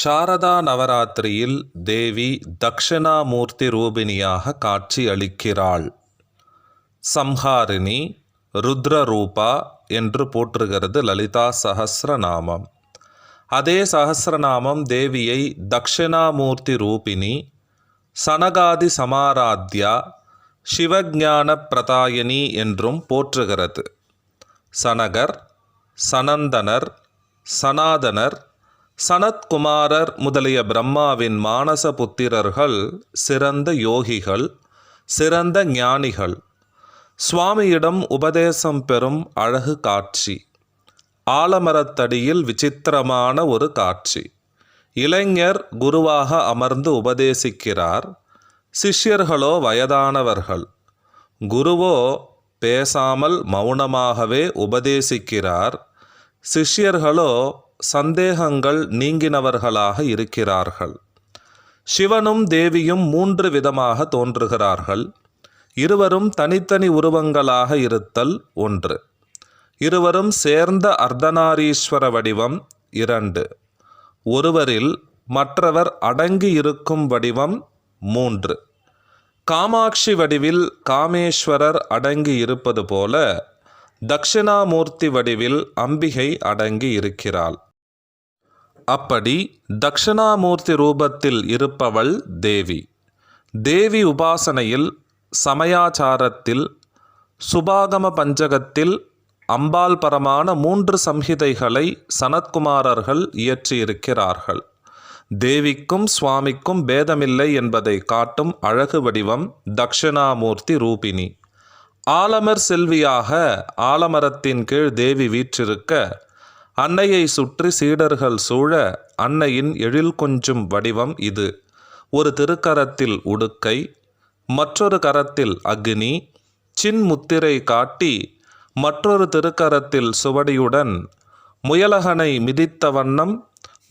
சாரதா நவராத்திரியில் தேவி தக்ஷணாமூர்த்தி ரூபிணியாக காட்சி அளிக்கிறாள். சம்ஹாரிணி ருத்ரரூபா என்று போற்றுகிறது லலிதா சஹஸ்ரநாமம் அதே சஹஸ்ரநாமம் தேவியை தக்ஷணாமூர்த்தி ரூபிணி சனகாதி சமாராத்யா சிவஞான பிரதாயினி என்றும் போற்றுகிறது. சனகர் சனந்தனர் சனாதனர் சனத்குமாரர் முதலிய பிரம்மாவின் மானச புத்திரர்கள் சிறந்த யோகிகள் சிறந்த ஞானிகள். சுவாமியிடம் உபதேசம் பெறும் அழகு காட்சி. ஆலமரத்தடியில் விசித்திரமான ஒரு காட்சி. இளைஞர் குருவாக அமர்ந்து உபதேசிக்கிறார். சிஷ்யர்களோ வயதானவர்கள். குருவோ பேசாமல் மௌனமாகவே உபதேசிக்கிறார். சிஷ்யர்களோ சந்தேகங்கள் நீங்கினவர்களாக இருக்கிறார்கள். சிவனும் தேவியும் மூன்று விதமாக தோன்றுகிறார்கள். இருவரும் தனித்தனி உருவங்களாக இருத்தல் ஒன்று. இருவரும் சேர்ந்த அர்த்தநாரீஸ்வர வடிவம் இரண்டு. ஒருவரில் மற்றவர் அடங்கி இருக்கும் வடிவம் மூன்று. காமாட்சி வடிவில் காமேஸ்வரர் அடங்கி இருப்பது போல தக்ஷணாமூர்த்தி வடிவில் அம்பிகை அடங்கி இருக்கிறாள். அப்படி தக்ஷணாமூர்த்தி ரூபத்தில் இருப்பவள் தேவி. தேவி உபாசனையில் சமயாச்சாரத்தில் சுபாகம பஞ்சகத்தில் அம்பாள் பரமான மூன்று சம்ஹிதைகளை சனத்குமாரர்கள் இயற்றியிருக்கிறார்கள். தேவிக்கும் சுவாமிக்கும் பேதமில்லை என்பதை காட்டும் அழகு வடிவம் தக்ஷணாமூர்த்தி ரூபிணி. ஆலமர் செல்வியாக ஆலமரத்தின் கீழ் தேவி வீற்றிருக்க அன்னையை சுற்றி சீடர்கள் சூழ அன்னையின் எழில் கொஞ்சும் வடிவம் இது. ஒரு திருக்கரத்தில் உடுக்கை மற்றொரு கரத்தில் அக்னி சின்முத்திரை காட்டி மற்றொரு திருக்கரத்தில் சுவடியுடன் முயலகனை மிதித்த வண்ணம்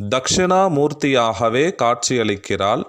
தக்ஷணாமூர்த்தியாகவே காட்சியளிக்கிறாள்.